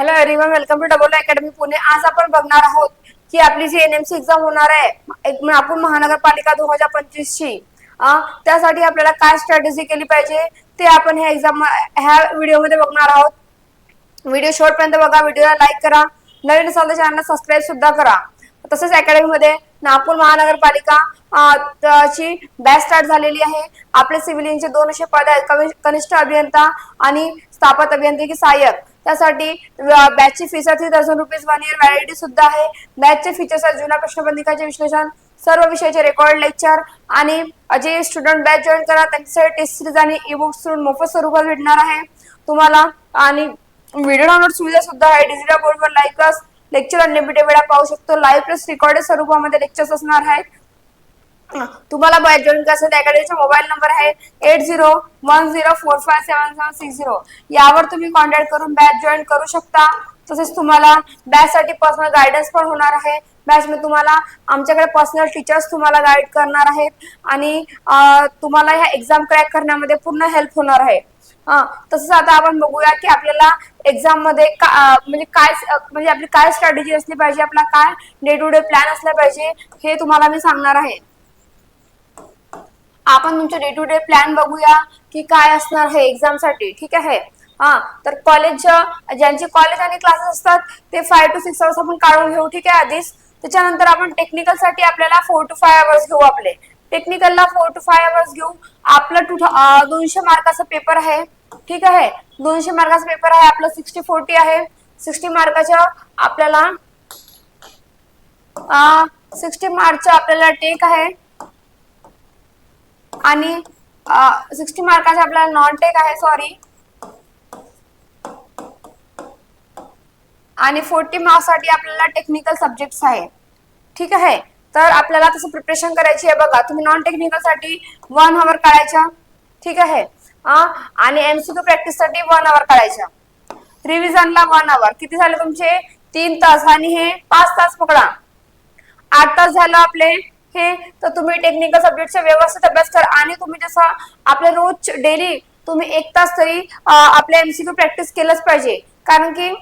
Hello everyone welcome to double academy Pune आज आपण बघणार आहोत की आपली जी एनएमसी एक्झाम होणार आहे एक नागपूर महानगरपालिका दोन हजार पंचवीस ची त्यासाठी आपल्याला काय स्ट्रॅटेजी केली पाहिजे ते आपण ह्या एक्झाम ह्या व्हिडिओमध्ये बघणार आहोत. व्हिडिओ शेवटपर्यंत बघा व्हिडिओला लाईक करा. नवीन असाल तर चॅनलला सबस्क्राईब सुद्धा करा. तसेच अकॅडमीमध्ये नागपूर महानगरपालिका ची बॅच स्टार्ट झालेली आहे. आपले सिव्हिल इंजिनचे दोनशे पद आहेत. कनिष्ठ अभियंता आणि स्थापत अभियांत्रिकी सहाय्यक. त्यासाठी बॅचची फीस आहे three thousand rupees one year validity सुद्धा आहे. बॅचचे फीचर्स आहेत जुना प्रश्नबंधिकाचे विश्लेषण सर्व विषयाचे रेकॉर्ड लेक्चर आणि जे स्टुडंट बॅच जॉईन करा त्यांच्यासाठी टेस्ट सिरीज आणि ई बुक्स मोफत स्वरूपात भेटणार आहे. तुम्हाला आणि व्हिडिओ डाउनलोड सुविधा सुद्धा आहे. डिजिटल बोर्डवर लाईव्ह लेक्चर अनलिमिटेड वेळा पाहू शकतो. लाईव्ह प्लस रेकॉर्डेड स्वरूपामध्ये लेक्चर्स असणार आहेत. तुम्हाला बॅच जॉईन करायचं अकॅडमीचा मोबाईल नंबर आहे eight zero one zero four five seven seven six zero. यावर तुम्ही कॉन्टॅक्ट करून बॅच जॉईन करू शकता. तसेच तुम्हाला बॅच साठी पर्सनल गायडन्स पण होणार आहे. बॅच मध्ये तुम्हाला आमच्याकडे पर्सनल टीचर्स तुम्हाला गाईड करणार आहेत. आणि तुम्हाला ह्या एक्झाम क्रॅक करण्यामध्ये पूर्ण हेल्प होणार आहे. तसंच आता आपण बघूया की आपल्याला एक्झाममध्ये का- म्हणजे काय म्हणजे आपली काय स्ट्रॅटेजी असली पाहिजे आपला काय डे टू डे प्लॅन असला पाहिजे हे तुम्हाला मी सांगणार आहे. आपण तुमचे डे टू डे प्लॅन बघूया की काय असणार आहे एक्झामसाठी. ठीक आहे? हा तर कॉलेज ज्यांचे कॉलेज आणि क्लासेस असतात ते फाय टू सिक्स अवर्स आपण काढून घेऊ ठीक आहे आधीच? त्याच्यानंतर आपण टेक्निकलसाठी आपल्याला फोर टू फाय अवर्स घेऊ आपले. टेक्निकलला फोर टू फाय अवर्स घेऊ. आपलं टू दोनशे मार्काचा पेपर आहे. ठीक आहे? दोनशे मार्काचा पेपर आहे आपलं सिक्स्टी फोर्टी आहे. सिक्स्टी मार्काच्या आपल्याला सिक्स्टी मार्कचं आपल्याला टेक आहे. आणि सिक्स्टी मार्काचे आपल्याला नॉन टेक आहे सॉरी आणि फोर्टी मार्क्ससाठी आपल्याला टेक्निकल सब्जेक्ट्स आहे. ठीक आहे? तर आपल्याला तसं प्रिपरेशन करायची आहे बघा. तुम्ही नॉन टेक्निकलसाठी वन आवर काढायचा. ठीक आहे? आणि एमसीक्यू प्रॅक्टिससाठी वन आवर काढायचा. रिव्हिजनला वन आवर किती झाले तुमचे? तीन तास. आणि हे पाच तास पकडा. आठ तास झालं आपले. हे तर तुम्ही टेक्निकल सब्जेक्टचा व्यवस्थित अभ्यास करा. आणि तुम्ही जसं आपल्या रोज डेली तुम्ही एक तास तरी आपल्या एमसीक्यू प्रॅक्टिस केलंच पाहिजे. कारण की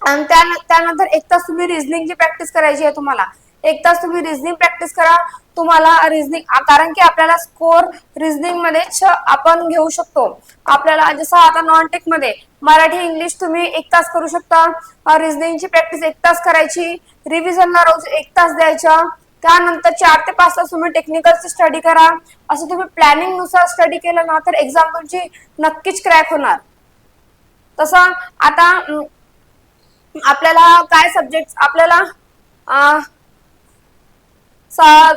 आणि त्यानंतर एक तास तुम्ही रिझनिंगची प्रॅक्टिस करायची आहे तुम्हाला एक तास तुम्ही रिझनिंग प्रॅक्टिस करा तुम्हाला रिझनिंग कारण की आपल्याला स्कोर रिझनिंग मध्येच आपण घेऊ शकतो. आपल्याला जसं आता नॉन टेकमध्ये मराठी इंग्लिश तुम्ही एक तास करू शकता. रिझनिंगची प्रॅक्टिस एक तास करायची रिव्हिजनला रोज एक तास द्यायचा. त्यानंतर चार ते पाच तास तुम्ही टेक्निकलची स्टडी करा. असं तुम्ही प्लॅनिंगनुसार स्टडी केलं ना तर एक्झाम तुमची नक्कीच क्रॅक होणार. तसं आता आपल्याला काय सब्जेक्ट आपल्याला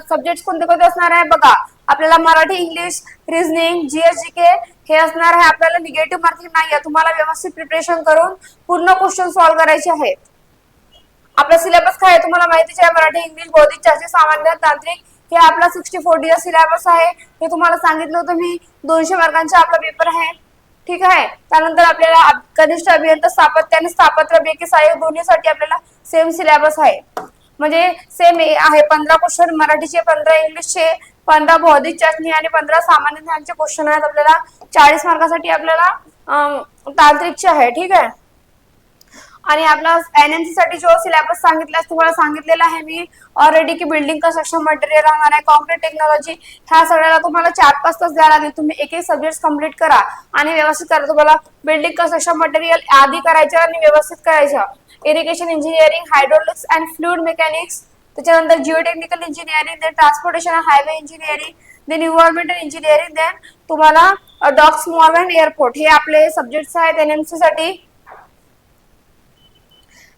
सब्जेक्ट कोणते कोणते असणार आहे? बघा आपल्याला Marathi English reasoning GSG K हे असणार आहे. आपल्याला निगेटिव्ह मार्किंग नाही आहे तुम्हाला व्यवस्थित प्रिपरेशन करून पूर्ण क्वेश्चन सॉल्व्ह करायचे आहेत. आपला सिलेबस काय आहे तुम्हाला माहितीच आहे मराठी इंग्लिश बौद्धिक शास्त्रीय सामान्य तांत्रिक हे आपला सिक्स्टी फोर्टीचा सिलेबस आहे. हे तुम्हाला सांगितलं होतं मी दोनशे मार्कांचा आपला पेपर आहे. ठीक आहे? त्यानंतर आपल्याला कनिष्ठ अभियंता स्थापत्य आणि स्थापत्य बेकी सहाय्यक दोन्हीसाठी आपल्याला सेम सिलेबस आहे. म्हणजे सेम आहे. पंधरा क्वेश्चन मराठीचे पंधरा इंग्लिशचे पंधरा बौद्धिक चाचणी आणि पंधरा सामान्य ज्ञानचे क्वेश्चन आहेत आपल्याला. चाळीस मार्कासाठी आपल्याला तांत्रिकचे आहे. ठीक आहे? आणि आपला एनएमसी साठी जो सिलेबस सांगितला तुम्हाला सांगितलेला आहे मी ऑलरेडी की बिल्डिंग कन्स्ट्रक्शन मटेरियल राहणार आहे कॉन्क्रीट टेक्नॉलॉजी ह्या सगळ्याला तुम्हाला चार पाच तास द्यायला लागेल. तुम्ही एक एक सब्जेक्ट कंप्लीट करा आणि व्यवस्थित करा. तुम्हाला बिल्डिंग कन्स्ट्रक्शन मटेरियल आधी करायचं आणि व्यवस्थित करायचं. Irrigation engineering hydraulics and fluid mechanics त्याच्यानंतर geotechnical engineering then transportation highway engineering then environmental engineering then तुम्हाला डॉक्स मॉल अँड एअरपोर्ट हे आपले सब्जेक्ट्स आहेत एनएमसी साठी.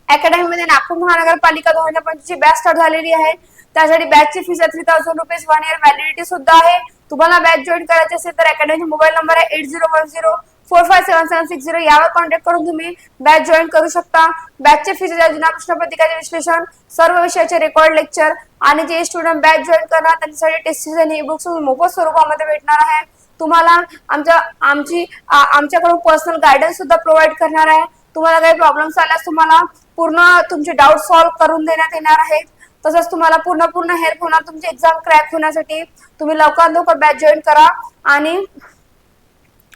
अकॅडमी मध्ये नागपूर महानगरपालिका दोन हजार पंचवीसची बॅच स्टार्ट झालेली आहे. त्यासाठी बॅचची फीस आहे three thousand rupees one year validity सुद्धा आहे. तुम्हाला बॅच जॉईन करायची असेल तर अकॅडमीचा मोबाईल नंबर आहे eight zero one zero four five seven seven six zero यावर कॉन्टॅक्ट करून तुम्ही बॅच जॉईन करू शकता. बॅचचे फीस जुना प्रश्नपत्रिकाचे विश्लेषण सर्व विषयाचे रेकॉर्ड लेक्चर आणि जे स्टुडंट बॅच जॉईन करणार त्यांच्यासाठी टेस्ट आणि बुक्स मोफत स्वरूपामध्ये भेटणार आहे. तुम्हाला आमच्या आमची आमच्याकडून पर्सनल गायडन्स सुद्धा प्रोव्हाइड करणार आहे. तुम्हाला काही प्रॉब्लेम्स आल्यास तुम्हाला पूर्ण तुमचे डाऊट सॉल्व करून देण्यात येणार आहेत. तसंच तुम्हाला पूर्ण पूर्ण हेल्प होणार. तुमची एक्झाम क्रॅक होण्यासाठी तुम्ही लवकरात लवकर बॅच जॉईन करा आणि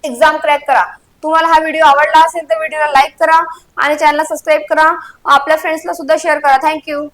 एक्झाम क्रॅक करा. तुम्हाला हा व्हिडिओ आवडला असेल तर व्हिडिओला लाईक करा आणि चॅनलला सबस्क्राईब करा. आपल्या फ्रेंड्सला सुद्धा शेअर करा. थँक्यू